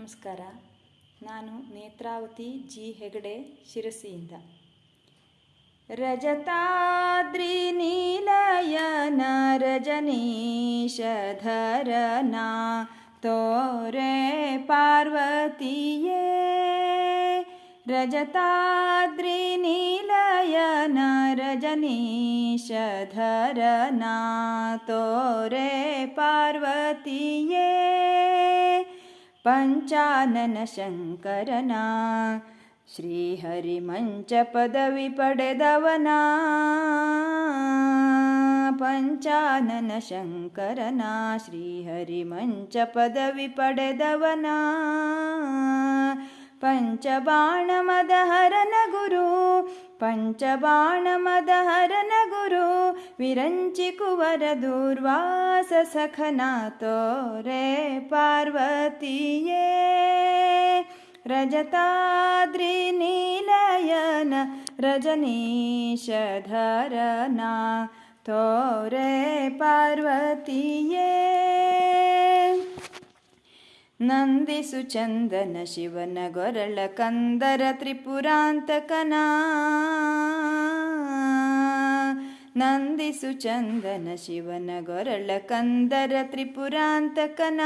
ನಮಸ್ಕಾರ. ನಾನು ನೇತ್ರಾವತಿ ಜಿ. ಹೆಗಡೆ, ಶಿರಸಿಯಿಂದ. ರಜತಾದ್ರಿ ನೀಲಯನ ರಜನೀಶಧರನ ತೋರೆ ಪಾರ್ವತಿಯೇ. ರಜತಾದ್ರಿ ನೀಲಯನ ರಜನೀಶಧರನ ತೋರೆ ಪಾರ್ವತಿಯೇ. ಪಂಚಾನನ ಶಂಕರನ ಶ್ರೀಹರಿಮಂಚ ಪದವಿ ಪಡೆದವನ ಪಂಚಾನನ ಶಂಕರನ ಶ್ರೀಹರಿಮಂಚ ಪದವಿ ಪಡೆದವನ ಪಂಚಬಾಣ पञ्चबाणमदहरणगुरुविरञ्चिकुवरदूर्वाससखनातो रे पार्वतीये। रजताद्रिनीलयन रजनीशधरना तो रे पार्वतीये। ನಂದಿಸು ಚಂದನ ಶಿವನ ಗೊರಳ ಕಂದರ ತ್ರಿಪುರಾಂತಕನ ನಂದಿಸು ಚಂದನ ಶಿವನ ಗೊರಳ ಕಂದರ ತ್ರಿಪುರಾಂತಕನ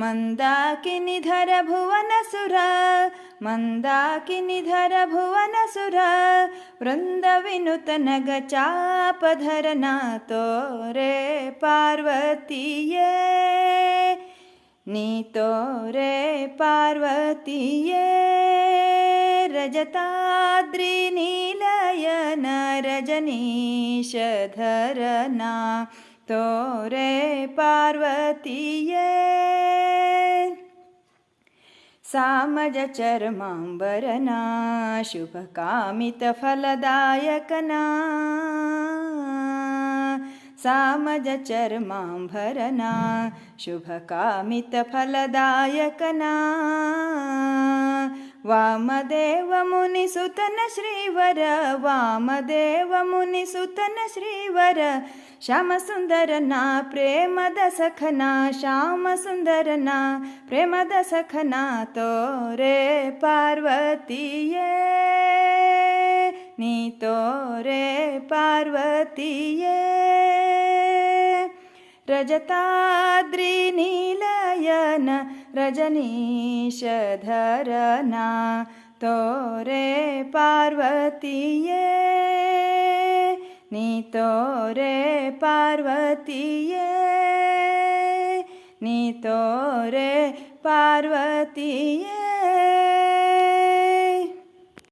ಮಂದಾಕಿನಿಧರ ಭುವನ ಸುರ ಮಂದಾಕಿನಿಧರ ಭುವನ ಸುರ ವೃಂದ ವಿನುತ ನಗ ಚಾಪಧರನ ತೋರೆ ಪಾರ್ವತಿಯೇ नीतो रे पार्वतीये रजताद्रिनीलयन रजनीशधरना तो रे पार्वतीये। सामजचर्माम्बरना शुभकामितफलदायकना। सामजचर्माम्भरना शुभकामितफलदायकना। वामदेवमुनिसुतन श्रीवर वामदेवमुनिसुतन श्रीवर श्यामसुन्दरना प्रेमदसखना श्यामसुन्दरना प्रेमदसखना तो रे पार्वतीये नीतो पार्वतीये। रजताद्रिनीलयन रजनीशधरना तोरे पार्वतीये। नितोरे पार्वतीये। नितोरे पार्वतीये।